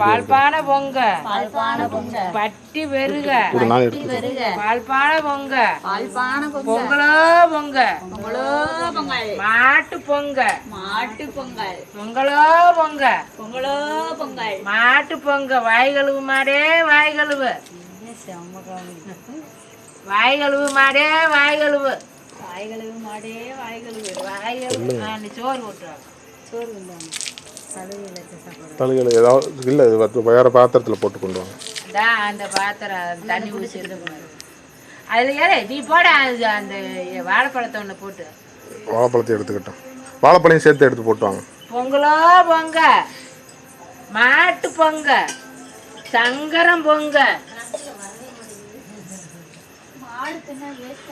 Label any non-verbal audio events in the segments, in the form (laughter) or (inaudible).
பால்பான பொங்க. பால்பான பொங்கல் பட்டி பெருக பால்பான பொங்க. பால்பான பொங்கல் பொங்கலோ பொங்க. பொங்கலோ பொங்கல் மாட்டு பொங்க. மாட்டு பொங்கல் பொங்கலோ பொங்க. பொங்கலோ பொங்கல் மாட்டு பொங்க. வாய் கழுவு மாடே வாய் கழுவு. வாய் கழுவு மாடே வாய் கழுவு. வாய்களுக்கு மாடே வாய்களுக்கு வாய் கழுவு. ஆ, நீ சோறு போட்டுருவாங்க சோறு தலைகளை ஏதாவது இல்லை வேற பாத்திரத்தில் போட்டு கொண்டு வாங்க. அந்த பாத்திரம் தண்ணி ஊசி அதில் ஏற நீ போட அந்த வாழைப்பழத்தை ஒன்று போட்டு. வாழைப்பழத்தை எடுத்துக்கிட்டோம். வாழைப்பழம் சேர்த்து எடுத்து போட்டு வாங்க. பொங்கலோ பொங்க. மாட்டு பொங்க. சங்கரம் பொங்க. மாடு தின்னா வேஸ்ட்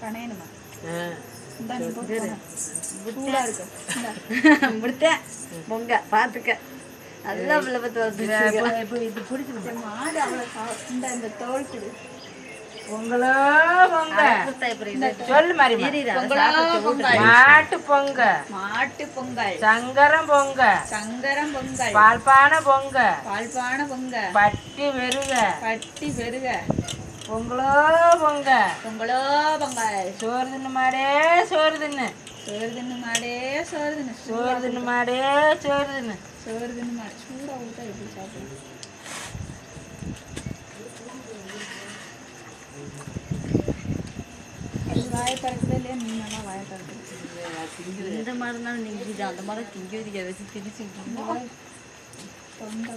கணையணுமா? (laughs) பொங்க. நல்லா இப்போ இது மாடு அவ்வளோ இந்த இந்த தோல் பொங்கலோ பொங்க. சொல்லு மாதிரி மாட்டு பொங்க. மாட்டு பொங்கல். சங்கரம் பொங்க. சங்கரம் பொங்கல். பால்பான பொங்க. பால்பான பொங்க. பட்டி வெறுக பட்டி பெருக பொங்கலோ பொங்க. பொங்கலோ பொங்கல் சோறு தின்னு மாடே சோறு தின்னு. சோறு தின்னு மாடே சோறு தின்னு. சோறு தின்னு மாடே சோறு தின்னு. சோறு தின்னு மாடு. சூடா ஊட்டா எப்படி சாப்பிடுறது அது வாயை திறக்குதா இல்லையா? நீ நல்லா வாயை திறக்குது இந்த மாதிரி இருந்தாலும் நீங்க அந்த மாதிரி திங்க வைக்க வச்சு திரிச்சு தொண்டை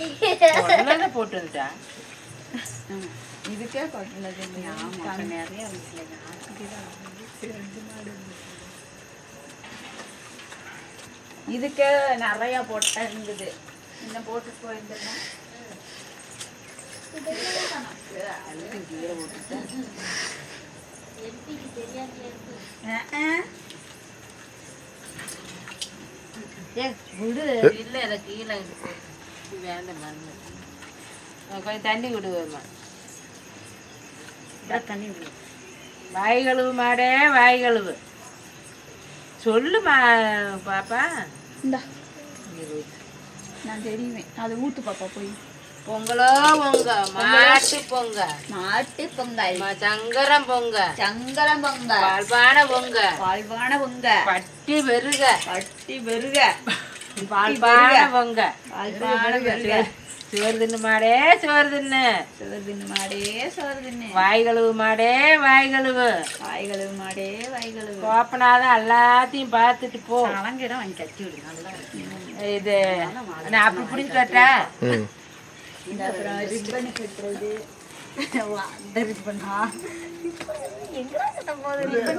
போட்டு வந்துட்டா இதுக்கே கொட்டினது நிறைய வீட்டில் இதுக்கே நிறைய போட்டா இருந்தது. இன்னும் போட்டு போயிருந்தேன்னா? விடு. இல்லை அதை கீழே இருக்கு. இது வேண்டாம் மருந்து கொஞ்சம் தண்ணி விடுவேம்மா தண்ணி விடு வாய் கழுவு மாடே வாய் கழுவு சொல்லுமா பாப்பா இந்தா நான் தெரியுவேன் அது ஊத்து பாப்பா போய் பொங்கலோ பொங்க மாட்டு பொங்க மாட்டு பொங்கல் ம- சங்கரம் பொங்க சங்கரம் பொங்கல் பால்பான பொங்க பால்பான பொங்க பட்டி பெருக பட்டி பெருக பெருக சோறு தின்னு மாடே சோறு தின்னு. சோறு தின்னு மாடே சோறு தின்னு. வாய் கழுவு மாடே வாய் கழுவு. வாய் கழுவு மாடே வாய் கழுவு. கோப்பனாதான் எல்லாத்தையும் பார்த்துட்டு போ. அலங்கிடம் வாங்கி கட்டி விடு நல்லா. இது நான் அப்படி பிடிச்சி கட்டா ம். இந்த அப்புறம் ரிப்பன் கட்டுறது. அந்த எங்க போகுது?